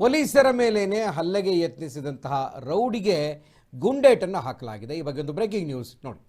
ಪೊಲೀಸರ ಮೇಲೇನೆ ಹಲ್ಲೆಗೆ ಯತ್ನಿಸಿದಂತಹ ರೌಡಿಗೆ ಗುಂಡೇಟನ್ನು ಹಾಕಲಾಗಿದೆ. ಈ ಬಗ್ಗೆ ಒಂದು ಬ್ರೇಕಿಂಗ್ ನ್ಯೂಸ್ ನೋಡಿ.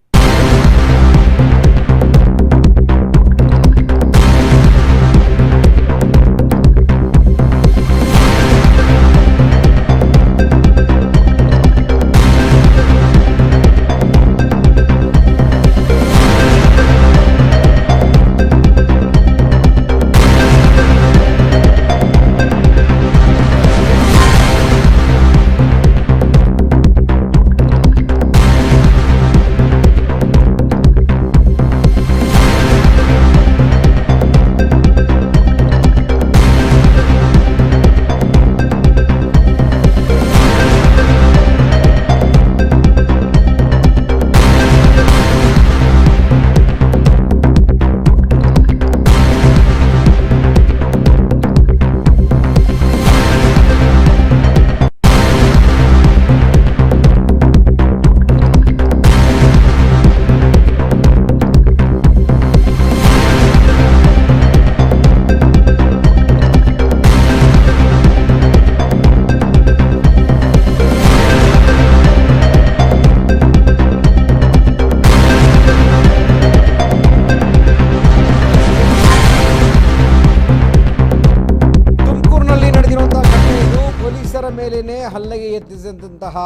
ಯತ್ನಿಸಿದಂತಹ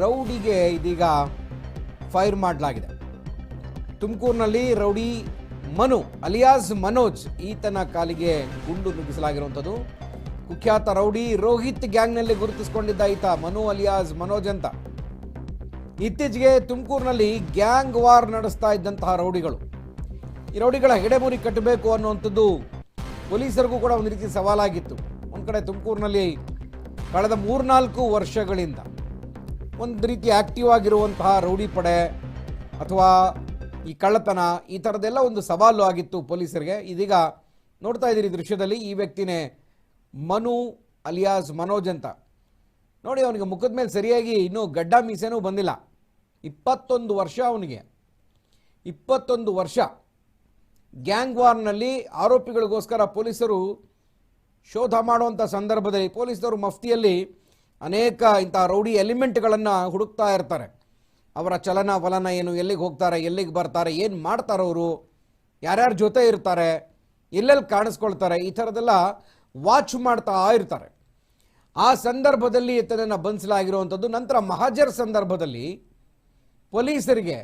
ರೌಡಿಗೆ ಇದೀಗ ಫೈರ್ ಮಾಡಲಾಗಿದೆ. ತುಮಕೂರಿನಲ್ಲಿ ರೌಡಿ ಮನು, ಅಲಿಯಾಸ್ ಮನೋಜ್ ಈತನ ಕಾಲಿಗೆ ಗುಂಡು ನುಗ್ಗಿಸಲಾಗಿರುವಂಥದ್ದು. ಕುಖ್ಯಾತ ರೌಡಿ ರೋಹಿತ್ ಗ್ಯಾಂಗ್ನಲ್ಲಿ ಗುರುತಿಸಿಕೊಂಡಿದ್ದ ಈತ ಮನು, ಅಲಿಯಾಸ್ ಮನೋಜ್ ಅಂತ. ಇತ್ತೀಚೆಗೆ ತುಮಕೂರಿನಲ್ಲಿ ಗ್ಯಾಂಗ್ ವಾರ್ ನಡೆಸ್ತಾ ಇದ್ದಂತಹ ರೌಡಿಗಳು. ಈ ರೌಡಿಗಳ ಹೆಡೆಮುರಿ ಕಟ್ಟಬೇಕು ಅನ್ನುವಂಥದ್ದು ಪೊಲೀಸರಿಗೂ ಕೂಡ ಒಂದು ರೀತಿ ಸವಾಲಾಗಿತ್ತು. ಒಂದು ಕಡೆ ತುಮಕೂರಿನಲ್ಲಿ ಕಳೆದ ಮೂರ್ನಾಲ್ಕು ವರ್ಷಗಳಿಂದ ಒಂದು ರೀತಿ ಆಕ್ಟಿವ್ ಆಗಿರುವಂತಹ ರೌಡಿ ಪಡೆ ಅಥವಾ ಈ ಕಳ್ಳತನ, ಈ ಥರದ್ದೆಲ್ಲ ಒಂದು ಸವಾಲು ಆಗಿತ್ತು ಪೊಲೀಸರಿಗೆ. ಇದೀಗ ನೋಡ್ತಾ ಇದ್ದೀರಿ ದೃಶ್ಯದಲ್ಲಿ ಈ ವ್ಯಕ್ತಿನೇ ಮನು ಅಲಿಯಾಸ್ ಮನೋಜ್ ಅಂತ. ನೋಡಿ, ಅವನಿಗೆ ಮುಖದ ಮೇಲೆ ಸರಿಯಾಗಿ ಇನ್ನೂ ಗಡ್ಡ ಮೀಸೆನೂ ಬಂದಿಲ್ಲ. ಇಪ್ಪತ್ತೊಂದು ವರ್ಷ ಅವನಿಗೆ. ಇಪ್ಪತ್ತೊಂದು ವರ್ಷ. ಗ್ಯಾಂಗ್ ವಾರ್ನಲ್ಲಿ ಆರೋಪಿಗಳಿಗೋಸ್ಕರ ಪೊಲೀಸರು ಶೋಧ ಮಾಡುವಂಥ ಸಂದರ್ಭದಲ್ಲಿ ಪೊಲೀಸರು ಮಫ್ತಿಯಲ್ಲಿ ಅನೇಕ ಇಂಥ ರೌಡಿ ಎಲಿಮೆಂಟ್ಗಳನ್ನು ಹುಡುಕ್ತಾ ಇರ್ತಾರೆ. ಅವರ ಚಲನ ವಲನ ಏನು, ಎಲ್ಲಿಗೆ ಹೋಗ್ತಾರೆ, ಎಲ್ಲಿಗೆ ಬರ್ತಾರೆ, ಏನು ಮಾಡ್ತಾರೆ ಅವರು, ಯಾರ್ಯಾರ ಜೊತೆ ಇರ್ತಾರೆ, ಎಲ್ಲೆಲ್ಲಿ ಕಾಣಿಸ್ಕೊಳ್ತಾರೆ, ಈ ಥರದ್ದೆಲ್ಲ ವಾಚ್ ಮಾಡ್ತಾ ಇರ್ತಾರೆ. ಆ ಸಂದರ್ಭದಲ್ಲಿ ಈತನನ್ನು ಬಂಧಿಸಲಾಗಿರುವಂಥದ್ದು ನಂತರ ಮಹಾಜರ್ ಸಂದರ್ಭದಲ್ಲಿ ಪೊಲೀಸರಿಗೆ,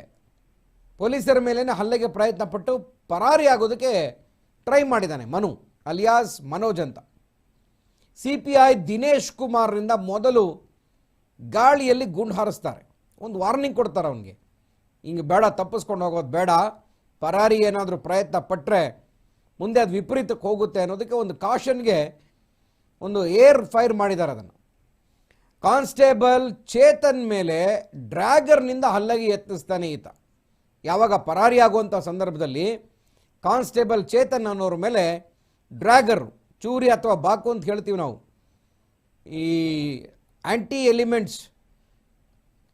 ಪೊಲೀಸರ ಮೇಲೇ ಹಲ್ಲೆಗೆ ಪ್ರಯತ್ನ ಪಟ್ಟು ಪರಾರಿ ಆಗೋದಕ್ಕೆ ಟ್ರೈ ಮಾಡಿದ್ದಾನೆ ಮನು. ಅಲಿಯಾಸ್ ಮನೋಜ್ ಅಂತ. ಸಿ ಪಿ ಐ ದಿನೇಶ್ ಕುಮಾರ್ರಿಂದ ಮೊದಲು ಗಾಳಿಯಲ್ಲಿ ಗುಂಡು ಹಾರಿಸ್ತಾರೆ. ಒಂದು ವಾರ್ನಿಂಗ್ ಕೊಡ್ತಾರೆ ಅವನಿಗೆ. ಹಿಂಗೆ ಬೇಡ, ತಪ್ಪಿಸ್ಕೊಂಡು ಹೋಗೋದು ಬೇಡ. ಪರಾರಿ ಏನಾದರೂ ಪ್ರಯತ್ನ ಪಟ್ಟರೆ ಮುಂದೆ ಅದು ವಿಪರೀತಕ್ಕೆ ಹೋಗುತ್ತೆ ಅನ್ನೋದಕ್ಕೆ ಒಂದು ಕಾಷನ್ಗೆ ಒಂದು ಏರ್ ಫೈರ್ ಮಾಡಿದ್ದಾರೆ ಅದನ್ನು. ಕಾನ್ಸ್ಟೇಬಲ್ ಚೇತನ್ ಮೇಲೆ ಡ್ರ್ಯಾಗರ್ನಿಂದ ಹಲ್ಲಗೆ ಯತ್ನಿಸ್ತಾನೆ ಈತ. ಯಾವಾಗ ಪರಾರಿಯಾಗುವಂಥ ಸಂದರ್ಭದಲ್ಲಿ ಕಾನ್ಸ್ಟೇಬಲ್ ಚೇತನ್ ಅನ್ನೋರ ಮೇಲೆ ಡ್ರ್ಯಾಗರ್ ಚೂರಿ ಅಥವಾ ಬಾಕು ಅಂತ ಹೇಳ್ತೀವಿ ನಾವು. ಈ anti elements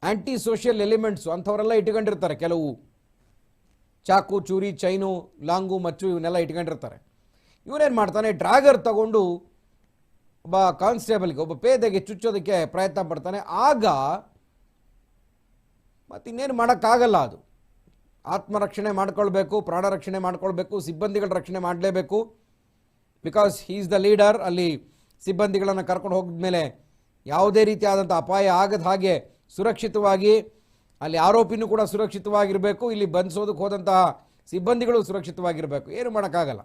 anti social elements ಅಂಥವರೆಲ್ಲ ಇಟ್ಕೊಂಡಿರ್ತಾರೆ ಕೆಲವು. ಚಾಕು, ಚೂರಿ, ಚೈನು, ಲಾಂಗು, ಮಚ್ಚು ಇವನ್ನೆಲ್ಲ ಇಟ್ಕೊಂಡಿರ್ತಾರೆ. ಇವನೇನು ಮಾಡ್ತಾನೆ ಡ್ರ್ಯಾಗರ್ ತಗೊಂಡು ಒಬ್ಬ ಕಾನ್ಸ್ಟೇಬಲ್ಗೆ ಒಬ್ಬ ಪೇದೆಗೆ ಚುಚ್ಚೋದಕ್ಕೆ ಪ್ರಯತ್ನ ಪಡ್ತಾನೆ. ಆಗ ಮತ್ತಿನ್ನೇನು ಮಾಡೋಕ್ಕಾಗಲ್ಲ ಅದು. ಆತ್ಮರಕ್ಷಣೆ ಮಾಡ್ಕೊಳ್ಬೇಕು ಪ್ರಾಣ ರಕ್ಷಣೆ ಮಾಡ್ಕೊಳ್ಬೇಕು, ಸಿಬ್ಬಂದಿಗಳ ರಕ್ಷಣೆ ಮಾಡಲೇಬೇಕು. ಬಿಕಾಸ್ ಈಸ್ ದ ಲೀಡರ್ ಅಲ್ಲಿ ಸಿಬ್ಬಂದಿಗಳನ್ನು ಕರ್ಕೊಂಡು ಹೋಗಿದ್ಮೇಲೆ ಯಾವುದೇ ರೀತಿಯಾದಂಥ ಅಪಾಯ ಆಗದ ಹಾಗೆ ಸುರಕ್ಷಿತವಾಗಿ, ಅಲ್ಲಿ ಆರೋಪಿನೂ ಕೂಡ ಸುರಕ್ಷಿತವಾಗಿರಬೇಕು, ಇಲ್ಲಿ ಬಂಧಿಸೋದಕ್ಕೆ ಹೋದಂತಹ ಸಿಬ್ಬಂದಿಗಳು ಸುರಕ್ಷಿತವಾಗಿರಬೇಕು. ಏನು ಮಾಡೋಕ್ಕಾಗಲ್ಲ.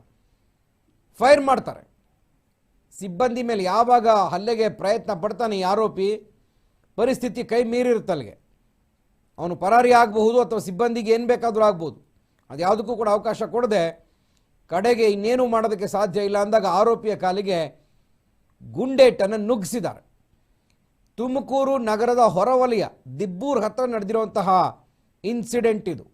ಫೈರ್ ಮಾಡ್ತಾರೆ. ಸಿಬ್ಬಂದಿ ಮೇಲೆ ಯಾವಾಗ ಹಲ್ಲೆಗೆ ಪ್ರಯತ್ನ ಪಡ್ತಾನೆ ಈ ಆರೋಪಿ, ಪರಿಸ್ಥಿತಿ ಕೈ ಮೀರಿರುತ್ತೆ ಅಲ್ಲಿಗೆ ಅವನು ಪರಾರಿ ಆಗಬಹುದು ಅಥವಾ ಸಿಬ್ಬಂದಿಗೆ ಏನು ಬೇಕಾದರೂ ಆಗ್ಬೋದು ಅದು ಯಾವುದಕ್ಕೂ ಕೂಡ ಅವಕಾಶ ಕೊಡದೆ ಕಡೆಗೆ ಇನ್ನೇನು ಮಾಡೋದಕ್ಕೆ ಸಾಧ್ಯ ಇಲ್ಲ ಅಂದಾಗ ಆರೋಪಿಯ ಕಾಲಿಗೆ ಗುಂಡೇಟನ್ನು ನುಗ್ಗಿಸಿದ್ದಾರೆ. ತುಮಕೂರು ನಗರದ ಹೊರವಲಯ, ದಿಬ್ಬೂರ್ ಹತ್ರ ನಡೆದಿರುವಂತಹ ಇನ್ಸಿಡೆಂಟ್ ಇದು.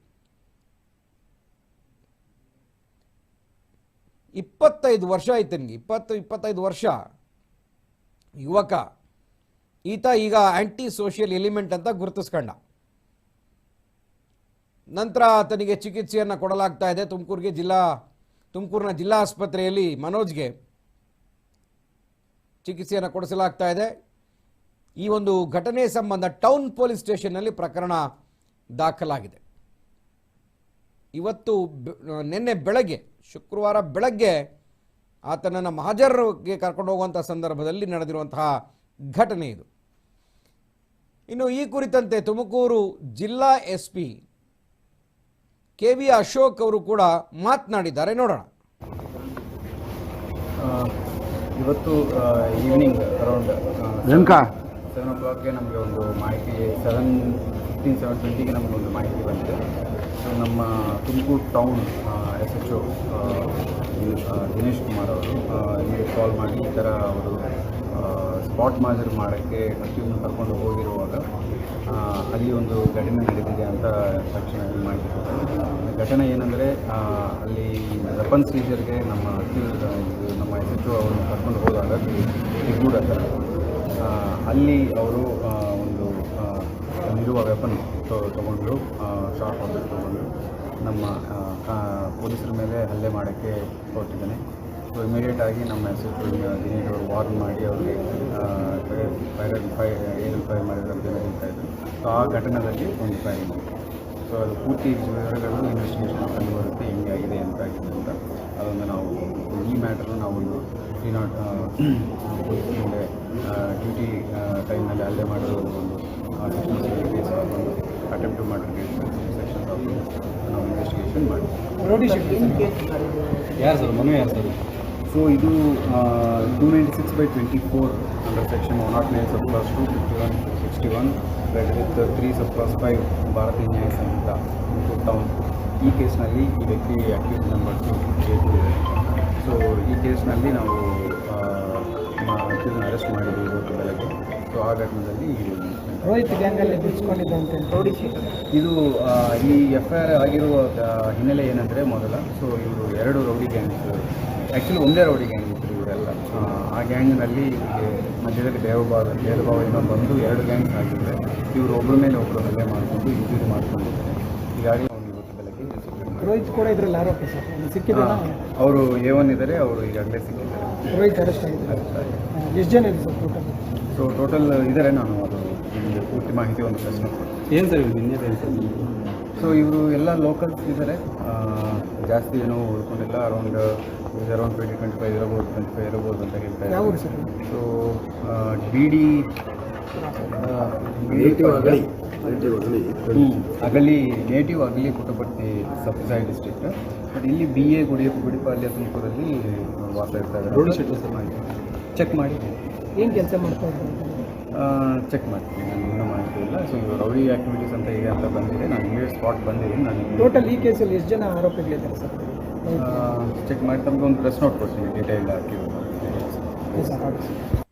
ಇಪ್ಪತ್ತೈದು ವರ್ಷ ಆಯ್ತು ನನಗೆ ಇಪ್ಪತ್ತು, ಇಪ್ಪತ್ತೈದು ವರ್ಷ. ಯುವಕ, ಈತ ಈಗ ಆಂಟಿ ಸೋಷಿಯಲ್ ಎಲಿಮೆಂಟ್ ಅಂತ ಗುರುತಿಸ್ಕೊಂಡ. ನಂತರ ಆತನಿಗೆ ಚಿಕಿತ್ಸೆಯನ್ನು ಕೊಡಲಾಗ್ತಾ ಇದೆ ತುಮಕೂರಿಗೆ ಜಿಲ್ಲಾ ತುಮಕೂರಿನ ಜಿಲ್ಲಾ ಆಸ್ಪತ್ರೆಯಲ್ಲಿ ಮನೋಜ್ಗೆ ಚಿಕಿತ್ಸೆಯನ್ನು ಕೊಡಿಸಲಾಗ್ತಾ ಇದೆ. ಈ ಒಂದು ಘಟನೆ ಸಂಬಂಧ ಟೌನ್ ಪೊಲೀಸ್ ಸ್ಟೇಷನ್ನಲ್ಲಿ ಪ್ರಕರಣ ದಾಖಲಾಗಿದೆ. ಇವತ್ತು ನಿನ್ನೆ ಬೆಳಗ್ಗೆ, ಶುಕ್ರವಾರ ಬೆಳಗ್ಗೆ ಆತನನ್ನು ಮಹಾಜರ್ಗೆ ಕರ್ಕೊಂಡು ಹೋಗುವಂಥ ಸಂದರ್ಭದಲ್ಲಿ ನಡೆದಿರುವಂತಹ ಘಟನೆ ಇದು. ಇನ್ನು ಈ ಕುರಿತಂತೆ ತುಮಕೂರು ಜಿಲ್ಲಾ S P K V Ashok ಅವರು ಕೂಡ ಮಾತನಾಡಿದ್ದಾರೆ. ನೋಡೋಣ. ಆ, ಇವತ್ತು ಈವ್ನಿಂಗ್ ಅರೌಂಡ್ ಸೆವೆನ್ ಓ ಕ್ಲಾಕ್ಗೆ ನಮಗೆ ಒಂದು ಮಾಹಿತಿ ಸೆವೆನ್ ಫಿಫ್ಟೀನ್ ಸೆವೆನ್ ಟ್ವೆಂಟಿಗೆ ನಮಗೆ ಒಂದು ಮಾಹಿತಿ ಬಂದಿದೆ. ಸೊ ನಮ್ಮ Tumakuru town S H O Dinesh Kumar ಅವರು ನಿಮಗೆ ಕಾಲ್ ಮಾಡಿ ಈ ಥರ ಅವರು ಸ್ಪಾಟ್ ಮಾಜರ್ ಮಾಡೋಕ್ಕೆ ಪ್ರತಿಯೊಂದು ಕರ್ಕೊಂಡು ಹೋಗಿರುವಾಗ ಅಲ್ಲಿ ಒಂದು ಘಟನೆ ನಡೆದಿದೆ ಅಂತ ತಕ್ಷಣ ಕೊಟ್ಟರು. ಘಟನೆ ಏನಂದರೆ ಅಲ್ಲಿ ವೆಪನ್ ಸೀಜರ್ಗೆ ನಮ್ಮ ನಮ್ಮ ಎಸ್ ಎಚ್ ಅವರನ್ನು ಕರ್ಕೊಂಡು ಹೋದಾಗ ಹೆಗ್ಗೂಡ್ ಹತ್ರ. ಅಲ್ಲಿ ಅವರು ಒಂದು ಇರುವ ವೆಪನ್ ತೊಗೊಂಡು ಶಾರ್ಪ್ ಆಬ್ಜೆಕ್ಟ್ ತೊಗೊಂಡು ನಮ್ಮ ಪೊಲೀಸರ ಮೇಲೆ ಹಲ್ಲೆ ಮಾಡೋಕ್ಕೆ ಹೊರಟಿದ್ದಾನೆ. ಸೊ ಇಮಿಡಿಯೇಟ್ ಆಗಿ ನಮ್ಮ ಎಸ್ ಎಚ್ ದಿನೇಶ್ ಅವರು ವಾರ್ನ್ ಮಾಡಿ ಅವರಿಗೆ ಫೈರ್ ಫೈರ್ ಏನು ಫೈರ್ ಮಾಡಿದ್ರೆ ಅಂತ ಹೇಳ್ತಾ ಇದ್ರು. ಸೊ ಆ ಘಟನೆಯಲ್ಲಿ ಒಂದು ಫೈರ್ ಮಾಡಿ ಸೊ ಅದು ಪೂರ್ತಿ ವಿವರಗಳನ್ನು ಇನ್ವೆಸ್ಟಿಗೇಷನ್ ಕಂಡು ಬರುತ್ತೆ ಅಂತ ಆಗಿದೆ ಅಂತ. ಅದೊಂದು ನಾವು ಈ ಮ್ಯಾಟರ್ನ ನಾವು ಒಂದು ನಾಟ್ ಪೊಲೀಸ್ ಮುಂದೆ ಡ್ಯೂಟಿ ಟೈಮ್ನಲ್ಲಿ ಅಲ್ಲೇ ಮಾಡಿರೋ ಒಂದು ಅಟೆಂಪ್ಟ್ ಮಾಡಿರೋ ಸೆಕ್ಷನ್ಸ್ ಹಾಕೊಂಡು ನಾವು ಇನ್ವೆಸ್ಟಿಗೇಷನ್ ಮಾಡಿ ಯಾರು ಸರ್ ಮನೆ ಯಾರು ಸರ್ ಸೊ ಇದು two ninety six by twenty four under section one not nine sub plus two fifty one sixty one read with three sub plus five Bharatiya Nyaya Sanhita ಮತ್ತು town ಈ ಕೇಸ್ನಲ್ಲಿ ಈ ವ್ಯಕ್ತಿ accused number two so ಈ ಕೇಸ್ನಲ್ಲಿ ನಾವು ಅಕ್ಯೂಸ್ನ arrest ಮಾಡಿದ್ದೀವಿ ಇವತ್ತು ಬೆಳಗ್ಗೆ ಸೊ ಆ ಘಟನೆಯಲ್ಲಿ ಇದು ರೋಹಿತ್ ಗ್ಯಾಂಗಲ್ಲಿ ಬಿಡಿಸ್ಕೊಂಡಿದ್ದಂತೆ ಇದು ಈ ಎಫ್ ಐ ಆರ್ ಆಗಿರುವ ಹಿನ್ನೆಲೆ ಏನಂದರೆ ಮೊದಲ ಸೊ ಇವರು ಎರಡು ರೌಡಿ ಗ್ಯಾಂಗ್ಸ್ ಆ್ಯಕ್ಚುಲಿ ಒಂದೇ ರೌಡಿ ಗ್ಯಾಂಗ್ ಆ, ಆ ಗ್ಯಾಂಗ್ನಲ್ಲಿ ಇವರಿಗೆ ಮಧ್ಯದಲ್ಲಿ ದೇವಭಾವ ದೇವಭಾವ ಇನ್ನೊಂದು ಬಂದು ಎರಡು ಗ್ಯಾಂಗ್ಸ್ ಆಗಿದ್ದರೆ ಇವರು ಒಬ್ಬರ ಮೇಲೆ ಒಬ್ಬರು ಹಲ್ಲೆ ಮಾಡಿಕೊಂಡು ಇಂಜೂರಿ ಮಾಡ್ಕೊಂಡಿದ್ದಾರೆ. ಹೀಗಾಗಿ ಅವನು ಇವತ್ತು ಬೆಳಗ್ಗೆ ರೋಹಿತ್ ಕೂಡ ಇದರಲ್ಲಿ ಆರೋಪಿ ಸರ್? ಅವರು ಎ ಒನ್ ಇದ್ದಾರೆ ಅವರು ಈಗಾಗಲೇ ಸಿಕ್ಕಿದ್ದಾರೆ. ರೋಹಿತ್ ಅರೆಸ್ಟ್ ಆಗಿದ್ದಾರೆ ಎಷ್ಟು ಜನ ಇದೆ ಸರ್ ಟೋಟಲ್ ಸೊ ಟೋಟಲ್ ಇದ್ದಾರೆ ನಾನು ಅದು ನಿಮಗೆ ಪೂರ್ತಿ ಮಾಹಿತಿ ಒಂದು ಪ್ರಶ್ನೆ ಏನು ಸರ್ ಇವರು ಏನು ಸೊ ಇವರು ಎಲ್ಲ ಲೋಕಲ್ಸ್ ಇದ್ದಾರೆ ಆ, ಜಾಸ್ತಿ ಏನೋ ಉಳ್ಕೊಂಡಿಲ್ಲ around around twenty twenty five ಇರಬಹುದು ಟ್ವೆಂಟಿ ಫೈವ್ ಇರಬಹುದು ಅಂತ ಹೇಳ್ತಾ ಇದ್ದಾರೆ ಸೊ ಡಿ ಡಿ ಅಗಲಿ ನೇಟಿವ್ ಅಗಲಿ ಸಬ್ಸೈಡ್ ಡಿಸ್ಟ್ರಿಕ್ಟ್ ಬಟ್ ಇಲ್ಲಿ ಬಿ ಎ ಗುಡಿ ಗುಡಿಪಾಲ್ಯ ತುಮಕೂರಲ್ಲಿ ವಾಸ ಇರ್ತಾರೆ. ರೋಡ್ ಶೆಟ್ಟಿ ಸರ್ ಮಾಡಿ ಚೆಕ್ ಮಾಡಿ. ಏನು ಕೆಲಸ ಮಾಡ್ತಾ ಇದ್ದಾರೆ? ಚೆಕ್ ಮಾಡ್ತೀನಿ. ನಾನು ಇನ್ನೂ ಮಾಹಿತಿ ಇಲ್ಲ ಸೊ ರೌಡಿ ಆ್ಯಕ್ಟಿವಿಟೀಸ್ ಅಂತ ಇದೆ ಅಂತ ಬಂದಿದೆ. ನಾನು ಇಮಿಡಿಯೇಟ್ ಸ್ಪಾಟ್ ಬಂದಿದ್ದೀನಿ. ನಾನು ಟೋಟಲ್ ಈ ಕೇಸಲ್ಲಿ ಎಷ್ಟು ಜನ ಆರೋಪಿಗಳಿದ್ದಾರೆ ಸರ್? ಚೆಕ್ ಮಾಡಿ. ತಮಗೆ ಒಂದು ಪ್ರೆಸ್ ನೋಟ್ ಕೊಡ್ತೀನಿ. ಡೀಟೇಲ್ ಹಾಕಿ ಸರ್